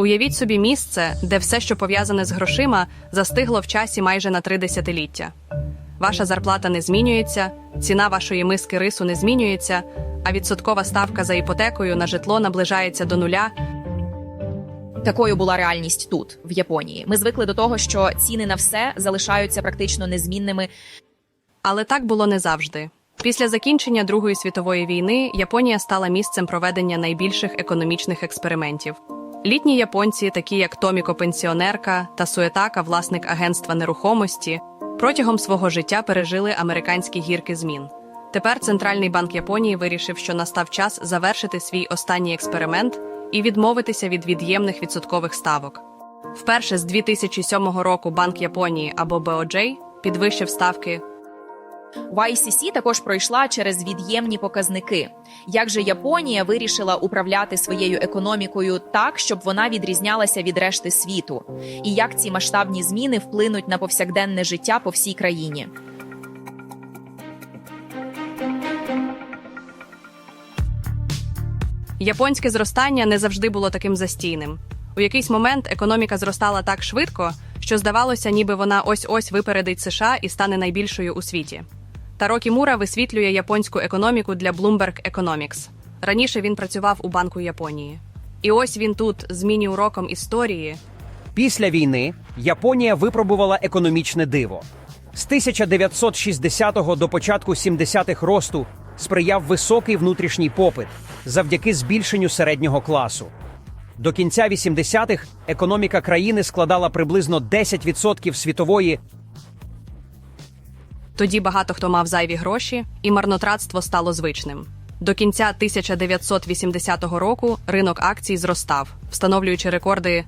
Уявіть собі місце, де все, що пов'язане з грошима, застигло в часі майже на три десятиліття. Ваша зарплата не змінюється, ціна вашої миски рису не змінюється, а відсоткова ставка за іпотекою на житло наближається до нуля. Такою була реальність тут, в Японії. Ми звикли до того, що ціни на все залишаються практично незмінними. Але так було не завжди. Після закінчення Другої світової війни Японія стала місцем проведення найбільших економічних експериментів. Літні японці, такі як Томіко пенсіонерка та Суетака, власник агентства нерухомості, протягом свого життя пережили американські гірки змін. Тепер Центральний банк Японії вирішив, що настав час завершити свій останній експеримент і відмовитися від від'ємних відсоткових ставок. Вперше з 2007 року Банк Японії або BOJ підвищив ставки YCC також пройшла через від'ємні показники. Як же Японія вирішила управляти своєю економікою так, щоб вона відрізнялася від решти світу, і як ці масштабні зміни вплинуть на повсякденне життя по всій країні? Японське зростання не завжди було таким застійним. У якийсь момент економіка зростала так швидко, що здавалося, ніби вона ось-ось випередить США і стане найбільшою у світі. Тарокі Мура висвітлює японську економіку для Bloomberg Economics. Раніше він працював у Банку Японії. І ось він тут, з міні-уроком історії, Після війни Японія випробувала економічне диво. З 1960 до початку 70-х росту сприяв високий внутрішній попит завдяки збільшенню середнього класу. До кінця 80-х економіка країни складала приблизно 10% світової Тоді багато хто мав зайві гроші, і марнотратство стало звичним. До кінця 1980 року ринок акцій зростав, встановлюючи рекорди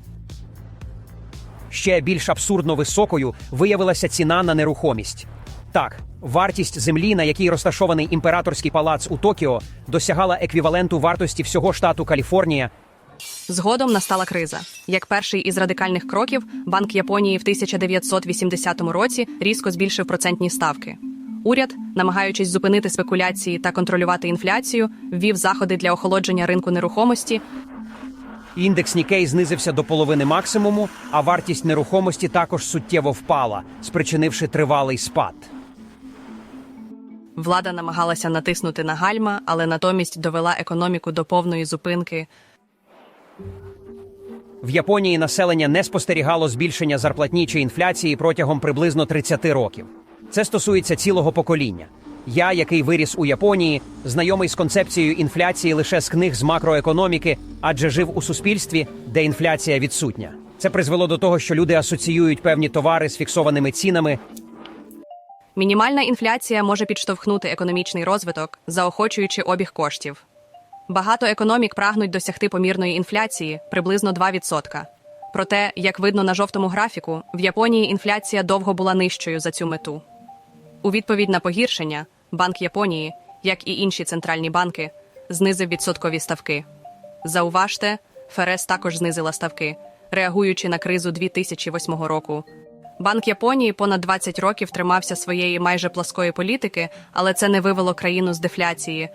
Ще більш абсурдно високою виявилася ціна на нерухомість. Так, вартість землі, на якій розташований імператорський палац у Токіо, досягала еквіваленту вартості всього штату Каліфорнія. Згодом настала криза. Як перший із радикальних кроків, Банк Японії в 1980 році різко збільшив процентні ставки. Уряд, намагаючись зупинити спекуляції та контролювати інфляцію, ввів заходи для охолодження ринку нерухомості. Індекс Нікей знизився до половини максимуму, а вартість нерухомості також суттєво впала, спричинивши тривалий спад. Влада намагалася натиснути на гальма, але натомість довела економіку до повної зупинки. В Японії населення не спостерігало збільшення зарплатні чи інфляції протягом приблизно 30 років. Це стосується цілого покоління. Я, який виріс у Японії, знайомий з концепцією інфляції лише з книг з макроекономіки, адже жив у суспільстві, де інфляція відсутня. Це призвело до того, що люди асоціюють певні товари з фіксованими цінами, Мінімальна інфляція може підштовхнути економічний розвиток, заохочуючи обіг коштів. Багато економік прагнуть досягти помірної інфляції приблизно 2%. Проте, як видно на жовтому графіку, в Японії інфляція довго була нижчою за цю мету. У відповідь на погіршення, Банк Японії, як і інші центральні банки, знизив відсоткові ставки. Зауважте, ФРС також знизила ставки, реагуючи на кризу 2008 року. Банк Японії понад 20 років тримався своєї майже пласкої політики, але це не вивело країну з дефляції.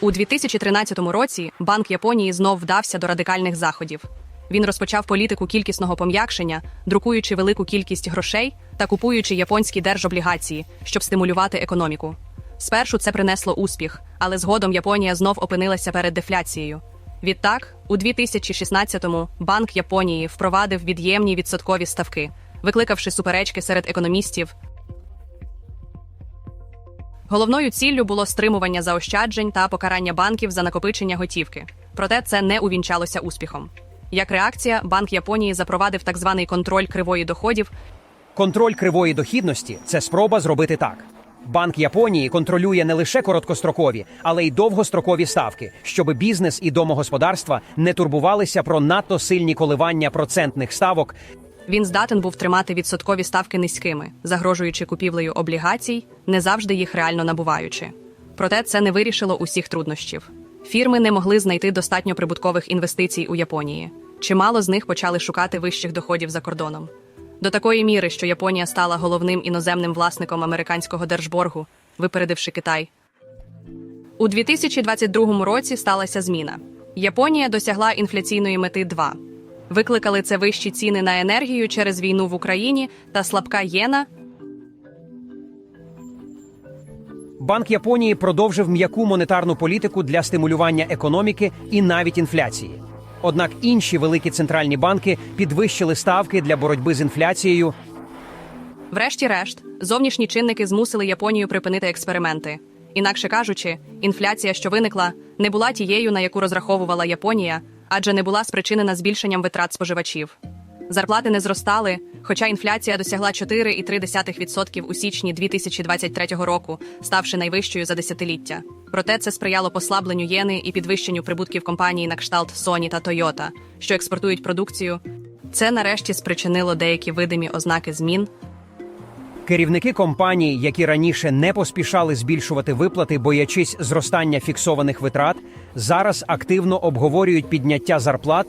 У 2013 році Банк Японії знов вдався до радикальних заходів. Він розпочав політику кількісного пом'якшення, друкуючи велику кількість грошей та купуючи японські держоблігації, щоб стимулювати економіку. Спершу це принесло успіх, але згодом Японія знов опинилася перед дефляцією. Відтак, у 2016-му Банк Японії впровадив від'ємні відсоткові ставки, викликавши суперечки серед економістів. Головною ціллю було стримування заощаджень та покарання банків за накопичення готівки. Проте це не увінчалося успіхом. Як реакція, Банк Японії запровадив так званий контроль кривої доходів, Контроль кривої дохідності це спроба зробити так. Банк Японії контролює не лише короткострокові, але й довгострокові ставки, щоб бізнес і домогосподарства не турбувалися про надто сильні коливання процентних ставок. Він здатен був тримати відсоткові ставки низькими, загрожуючи купівлею облігацій, не завжди їх реально набуваючи. Проте це не вирішило усіх труднощів. Фірми не могли знайти достатньо прибуткових інвестицій у Японії. Чимало з них почали шукати вищих доходів за кордоном. До такої міри, що Японія стала головним іноземним власником американського держборгу, випередивши Китай. У 2022 році сталася зміна. Японія досягла інфляційної мети 2. Викликали це вищі ціни на енергію через війну в Україні та слабка єна. Банк Японії продовжив м'яку монетарну політику для стимулювання економіки і навіть інфляції. Однак інші великі центральні банки підвищили ставки для боротьби з інфляцією. Врешті-решт, зовнішні чинники змусили Японію припинити експерименти. Інакше кажучи, інфляція, що виникла, не була тією, на яку розраховувала Японія, адже не була спричинена збільшенням витрат споживачів. Зарплати не зростали, хоча інфляція досягла 4,3% у січні 2023 року, ставши найвищою за десятиліття. Проте це сприяло послабленню єни і підвищенню прибутків компаній на кшталт Sony та Toyota, що експортують продукцію. Це нарешті спричинило деякі видимі ознаки змін, Керівники компаній, які раніше не поспішали збільшувати виплати, боячись зростання фіксованих витрат, зараз активно обговорюють підняття зарплат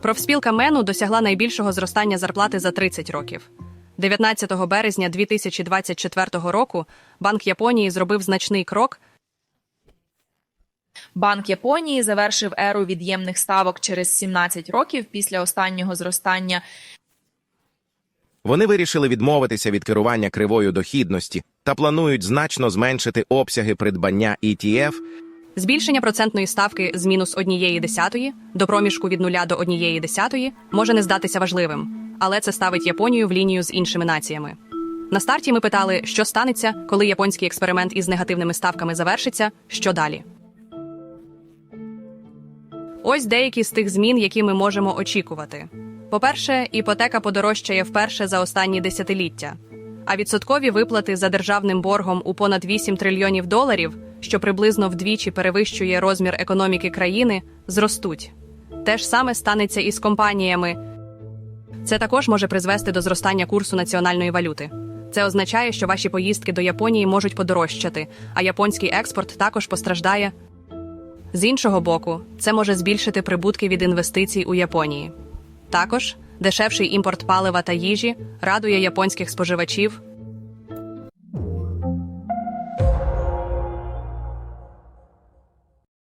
Профспілка Мену досягла найбільшого зростання зарплати за 30 років. 19 березня 2024 року Банк Японії зробив значний крок. Банк Японії завершив еру від'ємних ставок через 17 років після останнього зростання Вони вирішили відмовитися від керування кривою дохідності та планують значно зменшити обсяги придбання ETF Збільшення процентної ставки з мінус однієї десятої до проміжку від нуля до однієї десятої може не здатися важливим, але це ставить Японію в лінію з іншими націями. На старті ми питали, що станеться, коли японський експеримент із негативними ставками завершиться, що далі. Ось деякі з тих змін, які ми можемо очікувати. По-перше, іпотека подорожчає вперше за останні десятиліття, а відсоткові виплати за державним боргом у понад 8 трильйонів доларів, що приблизно вдвічі перевищує розмір економіки країни, зростуть. Те ж саме станеться і з компаніями. Це також може призвести до зростання курсу національної валюти. Це означає, що ваші поїздки до Японії можуть подорожчати, а японський експорт також постраждає. З іншого боку, це може збільшити прибутки від інвестицій у Японії. Також дешевший імпорт палива та їжі радує японських споживачів,